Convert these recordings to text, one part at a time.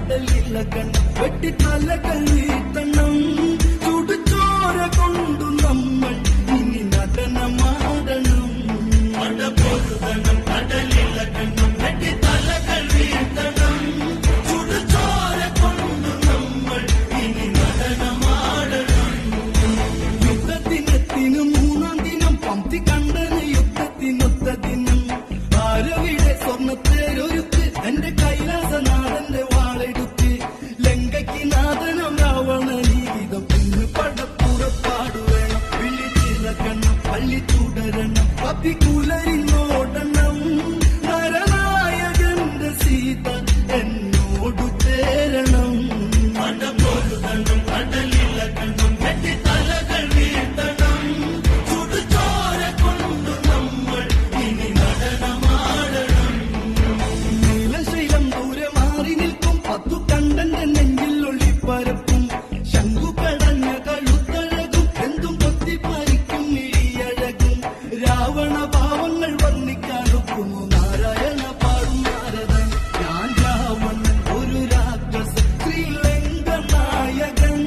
കടലിളകണം വെട്ടിത്തലകൾ വീഴ്ത്തണം ചുടുചോര കൊണ്ടു നമ്മൾ ഇനി നടനമാടണം കടലിളകണം വെട്ടിത്തലകൾ വീഴ്ത്തണം ചുടുചോര കൊണ്ടു നമ്മൾ ഇനി നടനമാടണം യുദ്ധത്തിനെത്തിന് മൂന്നാം ദിനം പന്തി കണ്ടന് യുദ്ധത്തിനൊത്ത ദിനം. ആരവിടെ സ്വർണത്തേരൊരുക്ക് എന്റെ പള്ളി തുടരണം. പപ്പി കുലരിന്നോടണം നരനായകന്റെ സീത എന്നോടു ചേരണം. മടപൊരുതണം കടലിളകണം വെട്ടിത്തലകൾ വീഴ്ത്തണം ചുടുചോര കൊണ്ടു നമ്മൾ ഇനി നടനമാടണം. നീലശൈലം ദൂരെ മാറി നിൽക്കും. പത്തു പാവങ്ങൾ വർണിക്കാനൊക്കുന്നു. നാരായണ പാടും നാരദൻ. ഞാൻ രാവണൻ ഒരു രാക്ഷസ ശ്രീലങ്ക നായകൻ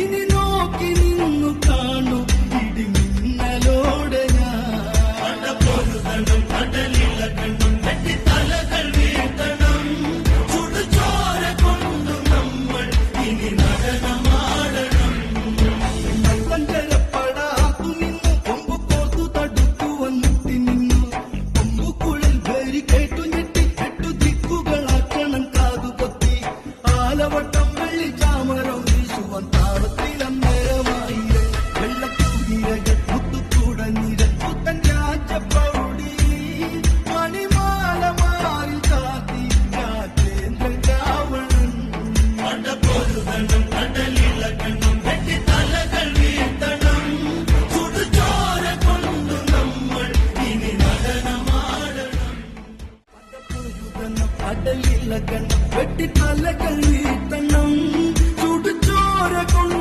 ഇനി നോക്കി നിന്നു കാണു ഇടിമിന്നലോടെ ഞാൻ. പൊരുതണം കടലിള കണ്ണും തലകൾ വീഴ്ത്തണം. ചുടുചോര കൊണ്ടു നമ്മൾ ഇനി നടക്കണം നെറ്റിക്കേറ്റു ഞെട്ടിക്കെട്ടു ദിക്കുകളാക്കണം കാതുകൊത്തി ആലവട്ട கல்லக்கண் வெட்டி தலை கல்வி தன்னம் சுடுச்சோர கொண்டு